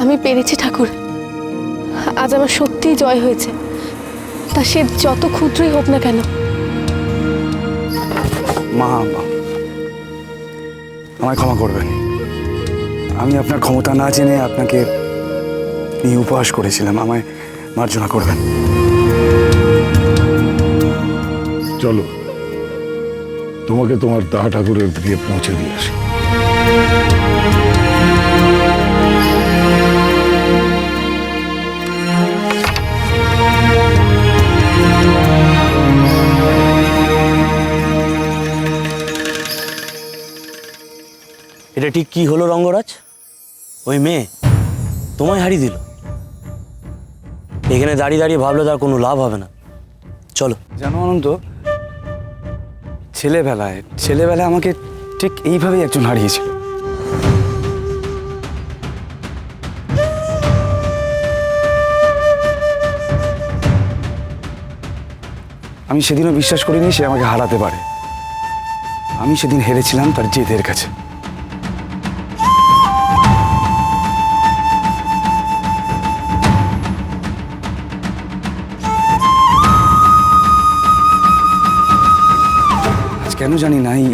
আমি পেরেছি ঠাকুর। আজ আমার সত্যিই জয় হয়েছে। তা সে যত ক্ষুদ্রই হোক না কেন। মা আমায় ক্ষমা করবেন। আমি আপনার ক্ষমতা না জেনে আপনাকে নিয়ে উপহাস করেছিলাম। আমায় মার্জনা করবেন। চলো তোমাকে তোমার দা ঠাকুরের গৃহে পৌঁছে দিয়ে আসি। এটা ঠিক কি হলো রঙ্গরাজ? ওই মেয়ে তোমায় হারিয়ে দিল। এখানে দাঁড়িয়ে দাঁড়িয়ে ভাবলে তার কোনো লাভ হবে না। চলো। জানো অনন্ত, ছেলেবেলায় ছেলেবেলায় আমাকে ঠিক এইভাবেই একজন হারিয়েছিল। আমি সেদিনও বিশ্বাস করিনি সে আমাকে হারাতে পারে। আমি সেদিন হেরেছিলাম তার জেদের কাছে। কেন জানি না, এই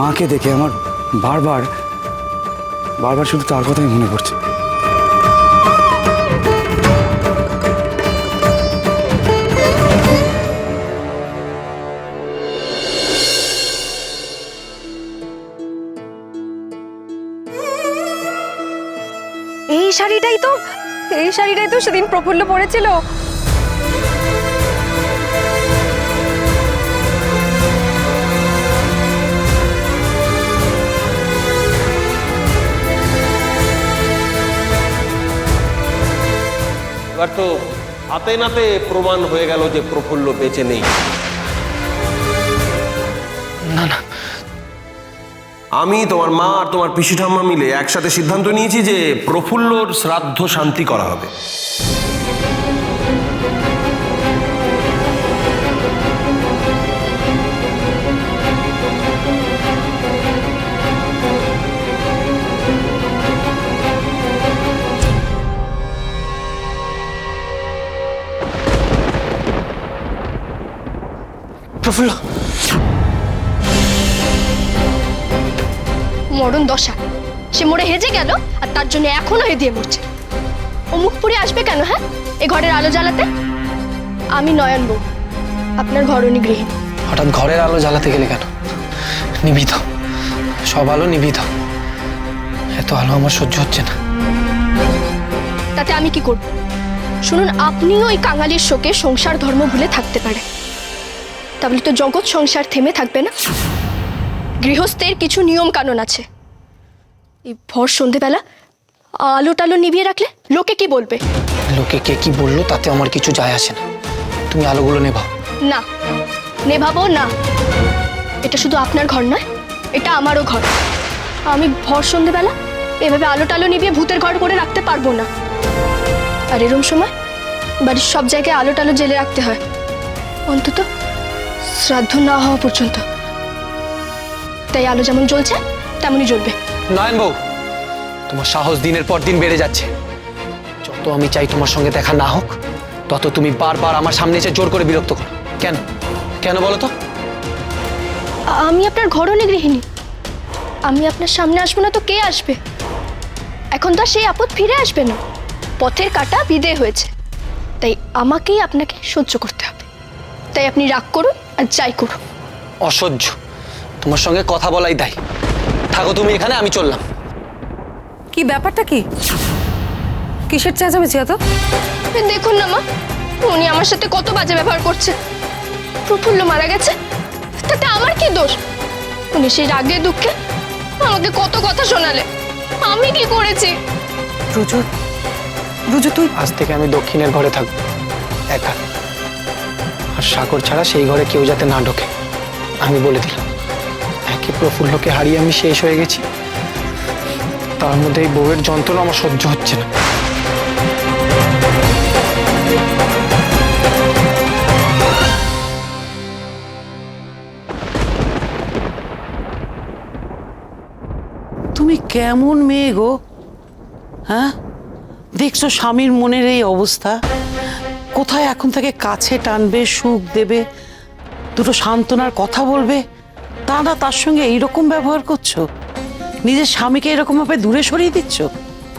মাকে দেখে আমার বারবার বারবার শুধু তার কথাই মনে পড়ছে। এই শাড়িটাই তো এই শাড়িটাই তো সেদিন প্রফুল্ল পরেছিল। এবার তো হাতে নাতে প্রমাণ হয়ে গেল যে প্রফুল্ল বেঁচে নেই। না না। আমি তোমার মা আর তোমার পিসি ঠাম্মা মিলে একসাথে সিদ্ধান্ত নিয়েছি যে প্রফুল্লর শ্রাদ্ধ শান্তি করা হবে। প্রফুল্ল মরণ দশা। সে মরে হেজে গেল আর তার জন্য এখনও হেদিয়ে মরছে। ও মুখ পুড়ে আসবে কেন হ্যাঁ? এ ঘরের আলো জ্বালাতে? আমি নয়ন বউ আপনার ঘরণী গৃহিণী। হঠাৎ ঘরের আলো জ্বালাতে গেলে কেন? নিবিধ সব আলো নিবিধ এত আলো আমার সহ্য হচ্ছে না। তাতে আমি কি করব? শুনুন আপনিও ওই কাঙালির শোকে সংসার ধর্ম ভুলে থাকতে পারে তাহলে তো জগৎ সংসার থেমে থাকবে না? গৃহস্থের কিছু নিয়ম কানুন আছে। এই ভর সন্ধেবেলা আলো টালো নিভিয়ে রাখলে লোকে কি বলবে? লোকে কে কি বলল তাতে আমার কিছু যায় আসে না। তুমি আলোগুলো নেভাও। না নেভাবো না। এটা শুধু আপনার ঘর নয় এটা আমারও ঘর। আমি ভর সন্ধেবেলা এভাবে আলো টালো নিভিয়ে ভূতের ঘর করে রাখতে পারব না। আর এরম সময় বাড়ির সব জায়গায় আলো টালো জেলে রাখতে হয়। অন্তত শ্রাদ্ধ না হওয়া পর্যন্ত। তাই আলো যেমন জ্বলছে তেমনই জ্বলবে। নয়ন বউ তোমার সাহস দিনের পর দিন বেড়ে যাচ্ছে। যত আমি চাই তোমার সঙ্গে দেখা না হোক তত তুমি বারবার আমার সামনে এসে জোর করে বিরক্ত করো। কেন? কেন বলো তো? আমি আপনার ঘরণী গৃহিণী। আমি আপনার সামনে আসব না তো কে আসবে? এখন তো সেই আপদ ফিরে আসবে না। পথের কাটা বিদে হয়েছে। তাই আমাকেই আপনাকে সহ্য করতে হবে। তাই আপনি রাগ করুন আর যাই করুন অসহ্য। তোমার সঙ্গে কথা বলাই দায়। থাকো তুমি এখানে আমি চললাম। কি ব্যাপারটা কি? কিসের চেঁচামেচি এত? দেখুন না মা উনি আমার সাথে কত বাজে ব্যবহার করছে প্রফুল্ল মারা গেছে তাতে আমার কি দোষ? উনি সেই রাগে দুঃখে আমাকে কত কথা শোনালে। আমি কি করেছি? রুজু রুজু তুই আজ থেকে আমি দক্ষিণের ঘরে থাকব একা। আর সাগর ছাড়া সেই ঘরে কেউ যাতে না ঢোকে। আমি বলে দিলাম, একে প্রফুল্লকে হারিয়ে আমি শেষ হয়ে গেছি। তার মধ্যে এই বউয়ের যন্ত্রণা আমার সহ্য হচ্ছে না। তুমি কেমন মেয়ে গো? হ্যাঁ? দেখছ স্বামীর মনের এই অবস্থা? কোথায় এখন থেকে কাছে টানবে, সুখ দেবে, দুটো সান্ত্বনার কথা বলবে? তা না, তার সঙ্গে এইরকম ব্যবহার করছ? নিজের স্বামীকে এরকম ভাবে দূরে সরিয়ে দিচ্ছ?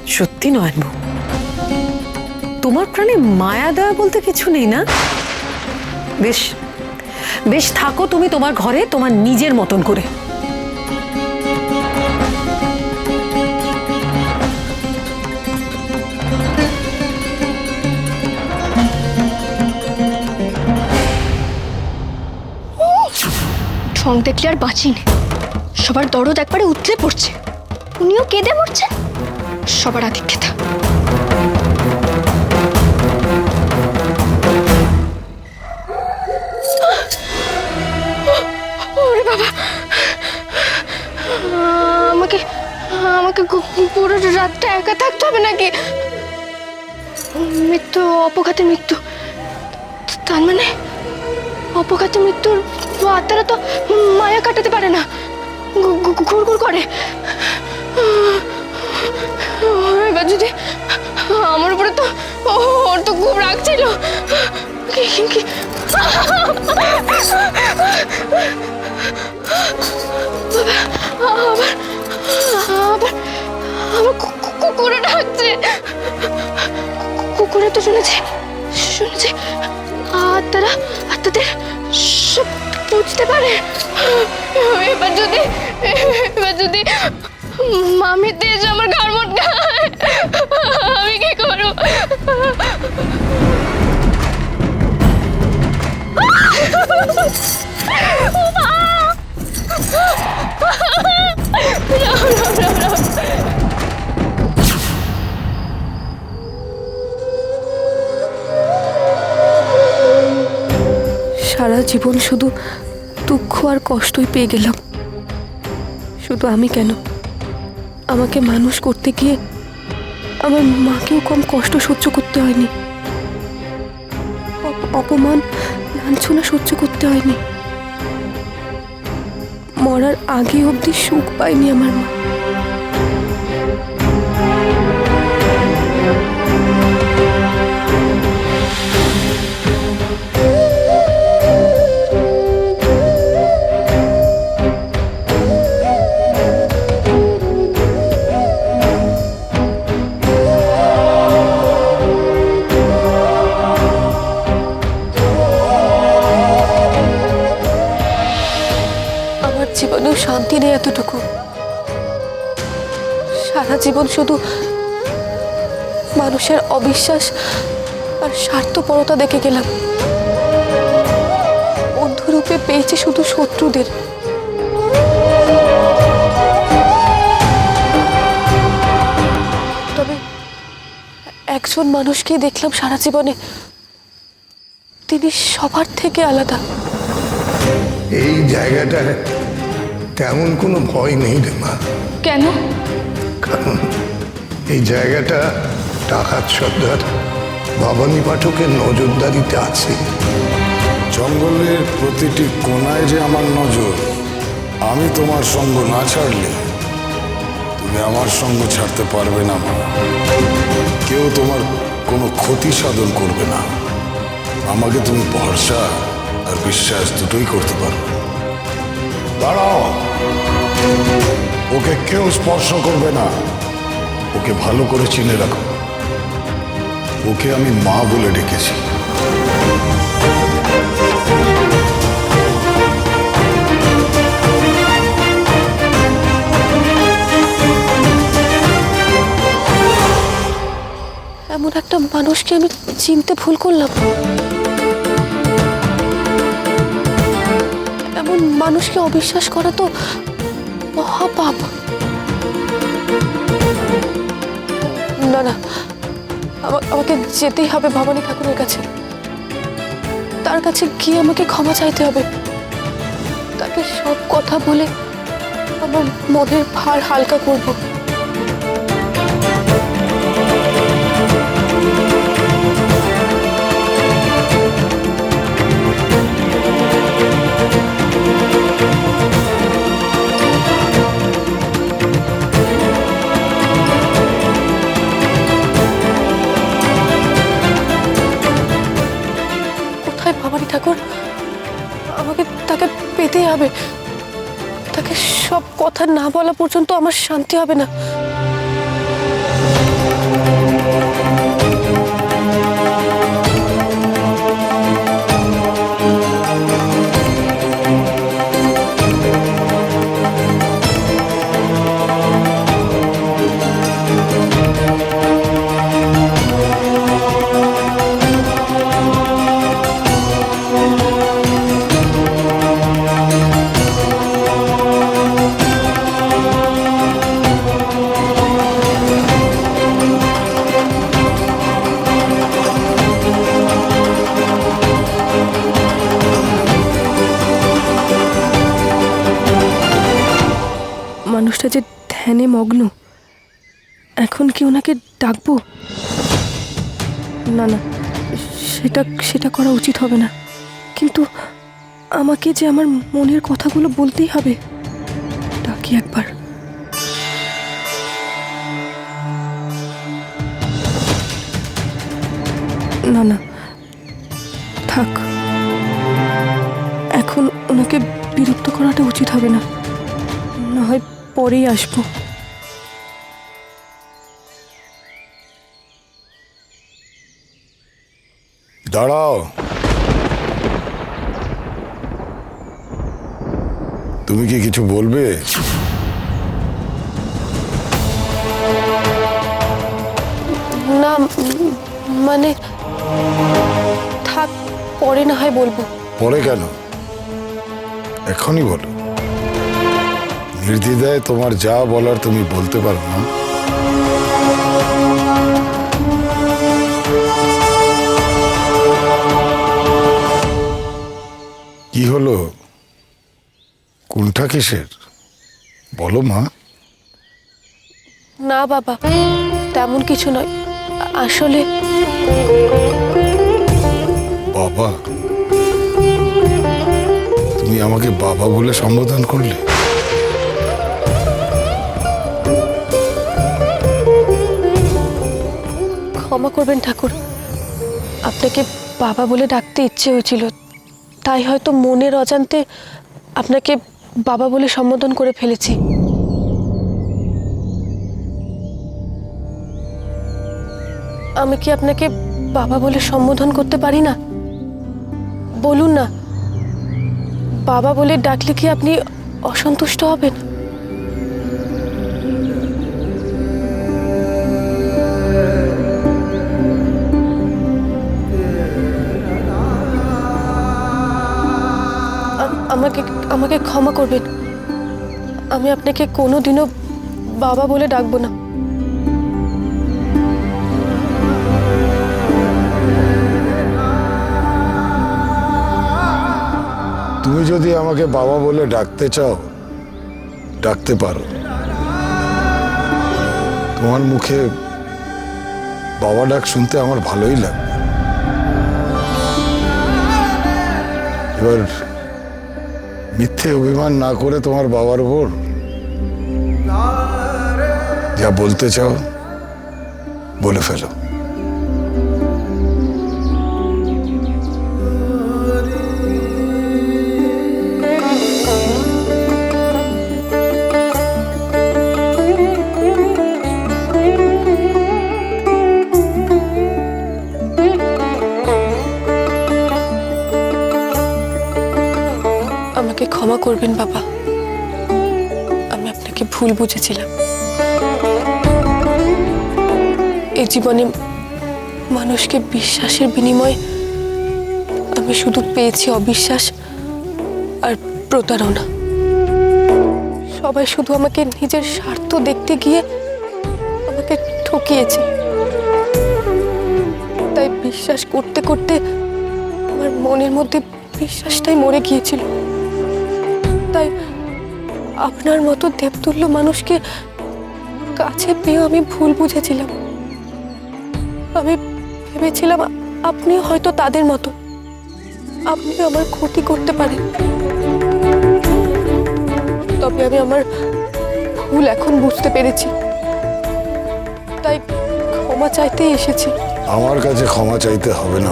সত্যি নয় বউ। তোমার প্রাণে মায়া দেওয়া বলতে কিছু নেই না? বেশ বেশ থাকো তুমি তোমার ঘরে, তোমার নিজের মতন করে। ঠং দেখলে আর বাঁচি নে সবার দরদ একবারে উতলে পড়ছে। উনিও কেঁদে মরছেন? সবার বাবা! আমাকে আমাকে পুরো রাতটা একা থাকতে হবে নাকি? মৃত্যু, অপঘাতে মৃত্যু। তার মানে অপঘাতে মৃত্যুর আত্মারা তো মায়া কাটাতে পারে না। ঘু- ঘু- ঘুরঘুর করে। এবার যদি আমার উপরে তো ও- ওর তো খুব রাগ ছিল। আবার আবার কু- কুকুরে ডাকছে। কুকুরে তো শুনেছি শুনেছি। আত্মারা, আত্মাদের সব বুঝতে পারে। এবার যদি এবার যদি মামিতে দেশ আমার ঘর মটকায় আমি কি করব? সারা জীবন শুধু দুঃখ আর কষ্টই পেয়ে গেলাম। শুধু আমি কেন? আমাকে মানুষ করতে গিয়ে আমার মাকেও কম কষ্ট সহ্য করতে হয়নি। অপমান, লাঞ্ছনা সহ্য করতে হয়নি। মরার আগে অবধি সুখ পায়নি আমার মা। শুধু মানুষের অবিশ্বাস আর স্বার্থপরতা দেখে গেলাম। বন্ধুরূপে পেয়েছি শুধু শত্রুদের। তবে একজন মানুষকেই দেখলাম সারা জীবনে। তিনি সবার থেকে আলাদা। এই জায়গাটা তেমন কোনো ভয় নেই রে মা। কেন? এই জায়গাটা ডাকাত সর্দার ভবানী পাঠকের নজরদারিতে আছে। জঙ্গলের প্রতিটি কোনায় যে আমার নজর, আমি তোমার সঙ্গ না ছাড়লে তুমি আমার সঙ্গ ছাড়তে পারবে না কেউ তোমার কোনো ক্ষতি সাধন করবে না। আমাকে তুমি ভরসা আর বিশ্বাস দুটোই করতে পারবে। দাঁড়াও। ওকে কেউ স্পর্শ করবে না। ওকে ভালো করে চিনে রাখো। ওকে আমি মা বলে ডেকেছি। এমন একটা মানুষকে আমি চিনতে ভুল করলাম। এমন মানুষকে অবিশ্বাস করা তো মহাপাপ না না। আমা- আমাকে যেতেই হবে ভবানী ঠাকুরের কাছে। তার কাছে গিয়ে আমাকে ক্ষমা চাইতে হবে। তাকে সব কথা বলে আমার মনের ভার হালকা করব। ঠাকুর, আমাকে তাকে পেতেই হবে। তাকে সব কথা না বলা পর্যন্ত আমার শান্তি হবে না। কি ওনাকে ডাকবো? না না, সেটা সেটা করা উচিত হবে না। কিন্তু আমাকে যে আমার মনের কথাগুলো বলতেই হবে, ডাকি একবার। না না, থাক। এখন ওনাকে বিরক্ত করাটা উচিত হবে না। না হয় পরেই আসব। দাঁড়াও। তুমি কি কিছু বলবে? না মানে থাক পরে না হয় বলব। পরে কেন? এখনই বলো। নির্দ্বিধায় তোমার যা বলার তুমি বলতে পারো না কি হলো? কোনটা কিসের? বলো মা। না বাবা তেমন কিছু নয়। আসলে বাবা তুমি আমাকে বাবা বলে সম্বোধন করলে? ক্ষমা করবেন ঠাকুর। আপনাকে বাবা বলে ডাকতে ইচ্ছে হয়েছিল। তাই হয়তো মনের অজান্তে আপনাকে বাবা বলে সম্বোধন করে ফেলেছি। আমি কি আপনাকে বাবা বলে সম্বোধন করতে পারি না? বলুন না, বাবা বলে ডাকলে কি আপনি অসন্তুষ্ট হবেন? আমাকে আমাকে ক্ষমা করবেন। আমি আপনাকে কোনো দিনও বাবা বলে ডাকবো না। তুমি যদি আমাকে বাবা বলে ডাকতে চাও, ডাকতে পারো। তোমার মুখে বাবা ডাক শুনতে আমার ভালোই লাগবে। এবার মিথ্যে অভিমান না করে তোমার বাবার উপর? যা বলতে চাও বলে ফেলো। ক্ষমা করবেন, বাবা। আমি আপনাকে ভুল বুঝেছিলাম। এই জীবনে মানুষকে বিশ্বাসের বিনিময়ে আমি শুধু পেয়েছি অবিশ্বাস আর প্রতারণা। সবাই শুধু আমাকে নিজের স্বার্থ দেখতে গিয়ে আমাকে ঠকিয়েছে। তাই বিশ্বাস করতে করতে আমার মনের মধ্যে বিশ্বাসটাই মরে গিয়েছিল। তাই আপনার মতো দেবতুল্য মানুষকে কাছে পেয়েও আমি ভুল বুঝেছিলাম। আমি ভেবেছিলাম আপনি হয়তো তাদের মতো। আপনি আমার ক্ষতি করতে পারেন। তবে আমি আমার ভুল এখন বুঝতে পেরেছি। তাই ক্ষমা চাইতেই এসেছি। আমার কাছে ক্ষমা চাইতে হবে না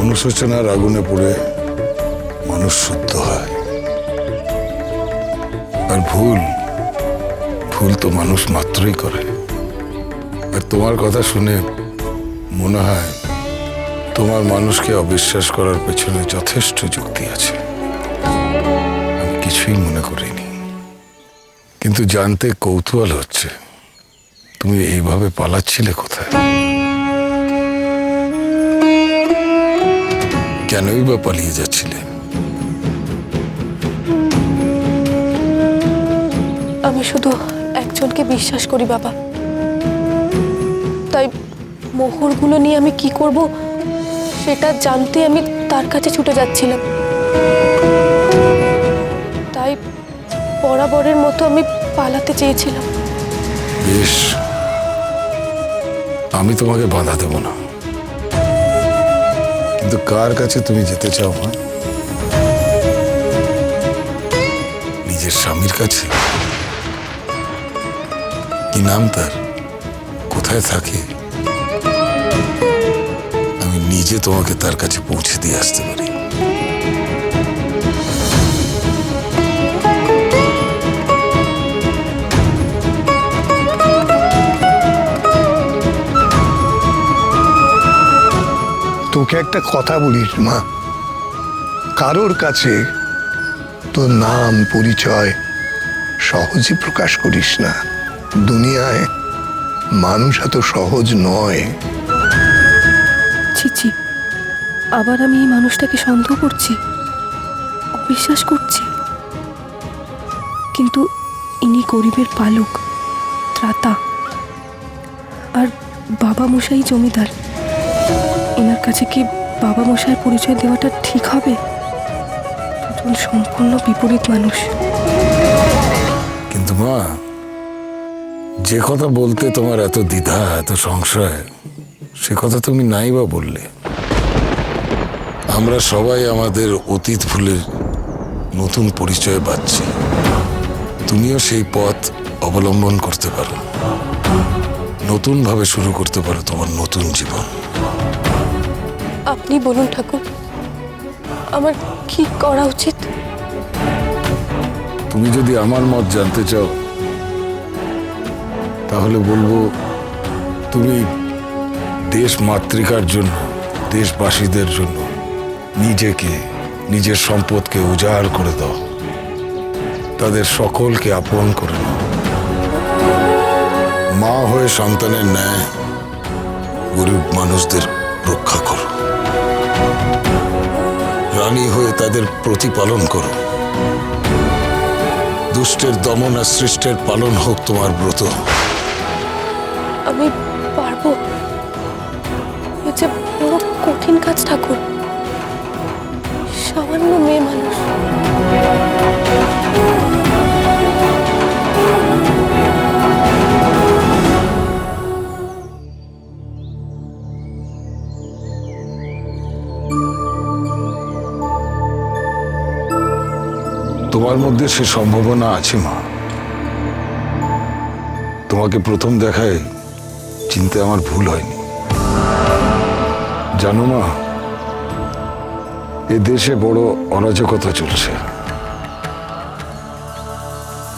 অনুশোচনার আগুনে পড়ে মানুষ শুদ্ধ হয়। আর ভুল ভুল তো মানুষ মাত্রই করে। আর তোমার কথা শুনে মনে হয় তোমার মানুষকে অবিশ্বাস করার পেছনে যথেষ্ট যুক্তি আছে। আমি কিছুই মনে করিনি। কিন্তু জানতে কৌতূহল হচ্ছে, তুমি এইভাবে পালাচ্ছিলে কোথায়? কেনই বা পালিয়ে যাচ্ছিলে আমি শুধু একজনকে বিশ্বাস করি, বাবা। তাই মোহরগুলো নিয়ে আমি কি করব, সেটা জানতে আমি তার কাছে ছুটে যাচ্ছিলাম। তাই বরাবরের মতো আমি পালাতে চেয়েছিলাম। বেশ। আমি তোমাকে বাধা দেব না। কিন্তু কার কাছে তুমি যেতে চাও নিজের স্বামীর কাছে? কি নাম তার? কোথায় থাকে? আমি নিজে তোমাকে তার কাছে পৌঁছে দিয়ে আসতে পারি। তোকে একটা কথা বলিস মা। কারোর কাছে তোর নাম, পরিচয় সহজে প্রকাশ করিস না। দুনিয়ায় মানুষ এত সহজ নয়। ছি আবার আমি এই মানুষটাকে সন্দেহ করছি অবিশ্বাস করছি। কিন্তু ইনি গরিবের পালক ত্রাতা। আর বাবা মশাই জমিদার। এনার কাছে কি বাবা মশাইয়ের পরিচয় দেওয়াটা ঠিক হবে? দুজন সম্পূর্ণ বিপরীত মানুষ। কিন্তু মা যে কথা বলতে তোমার এত দ্বিধা এত সংশয় সে কথা তুমি নাই বা বললে। আমরা সবাই আমাদের অতীত ভুলে নতুন পরিচয় পাচ্ছি। তুমিও সেই পথ অবলম্বন করতে পারো। নতুনভাবে শুরু করতে পারো তোমার নতুন জীবন। আপনি বলুন ঠাকুর আমার কি করা উচিত? তুমি যদি আমার মত জানতে চাও তাহলে বলব, তুমি দেশ মাতৃকার জন্য, দেশবাসীদের জন্য নিজেকে, নিজের সম্পদকে উজাড় করে দাও। তাদের সকলকে আপন করে নাও। মা হয়ে সন্তানের ন্যায় গরিব মানুষদের রক্ষা করো। রানী হয়ে তাদের প্রতিপালন করো। দুষ্টের দমন আর সৃষ্টের পালন হোক তোমার ব্রত। আমি পারব। বড় কঠিন কাজ ঠাকুর। সামান্য মেয়ে মানুষ। তোমার মধ্যে সে সম্ভাবনা আছে, মা। তোমাকে প্রথম দেখায় চিনতে আমার ভুল হয়নি। জানো মা, এ দেশে বড় অরাজকতা চলছে।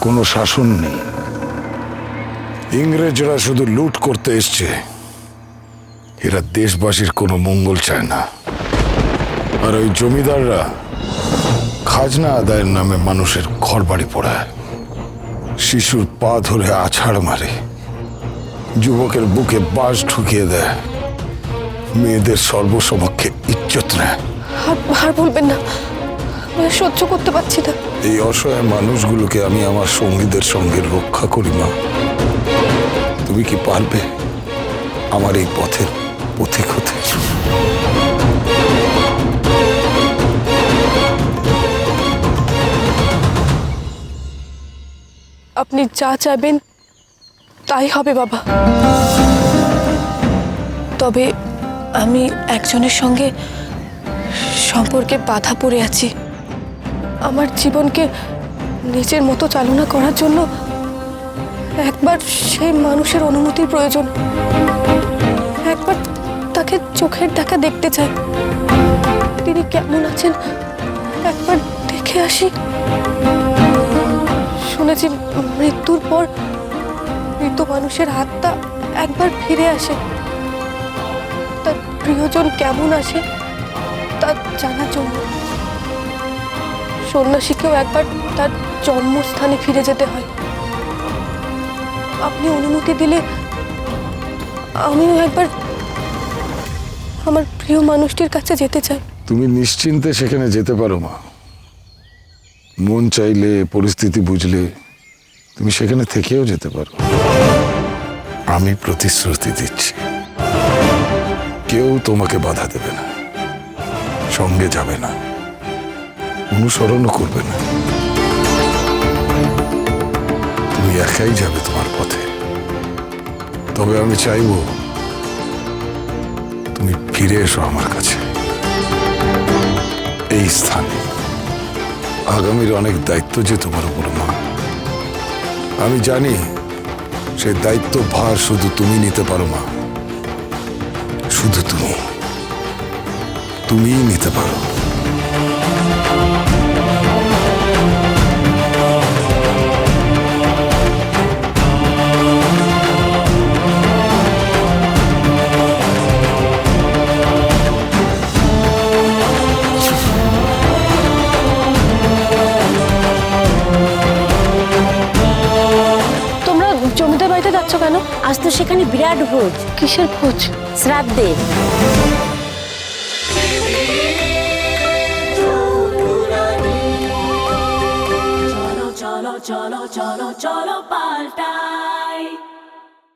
কোনো শাসন নেই। ইংরেজরা শুধু লুট করতে এসছে। এরা দেশবাসীর কোনো মঙ্গল চায় না। আর ওই জমিদাররা খাজনা আদায়ের নামে মানুষের ঘর বাড়ি পড়ায়। শিশুর পা ধরে আছাড় মারে। যুবকের বুকে বাস ঢুকিয়ে দেয়। মেয়েদের সর্বসমক্ষে ইজ্জত নেয়। আর বলবেন না। সহ্য করতে পারছি না। এই অসহায় মানুষগুলোকে আমি আমার সঙ্গীদের সঙ্গে রক্ষা করি মা। তুমি কি পারবে আমার এই পথের পথিক হতে? আপনি যা চাইবেন তাই হবে বাবা। তবে আমি একজনের সঙ্গে সম্পর্কে বাধা পড়ে আছি। আমার জীবনকে নিজের মতো চালনা করার জন্য একবার সেই মানুষের অনুমতির প্রয়োজন। একবার তাকে চোখের দেখা দেখতে চাই। তিনি কেমন আছেন? একবার দেখে আসি। শুনেছি মৃত্যুর পর মৃত মানুষের হাতটা একবার ফিরে আসে। তার প্রিয়জন কেমন আসে তা জানার জন্য। সন্ন্যাসীকেও একবার তার জন্মস্থানে ফিরে যেতে হয়। আপনি অনুমতি দিলে আমিও একবার আমার প্রিয় মানুষটির কাছে যেতে চাই। তুমি নিশ্চিন্তে সেখানে যেতে পারো, মা। মন চাইলে, পরিস্থিতি বুঝলে তুমি সেখানে থেকেও যেতে পারো। আমি প্রতিশ্রুতি দিচ্ছি। কেউ তোমাকে বাধা দেবে না। সঙ্গে যাবে না। অনুসরণও করবে না। তুমি একাই যাবে তোমার পথে। তবে আমি চাইব তুমি ফিরে এসো আমার কাছে। এই স্থানে। আগামীর অনেক দায়িত্ব যে তোমার উপর মা। আমি জানি সেই দায়িত্ব ভার শুধু তুমি নিতে পারো মা। শুধু তুমি। তুমিই নিতে পারো। আজ তো সেখানে বিরাট ভোজ। কিসের ভোজ? শ্রাদ্ধে। চলো চলো চলো চলো পাল্টা।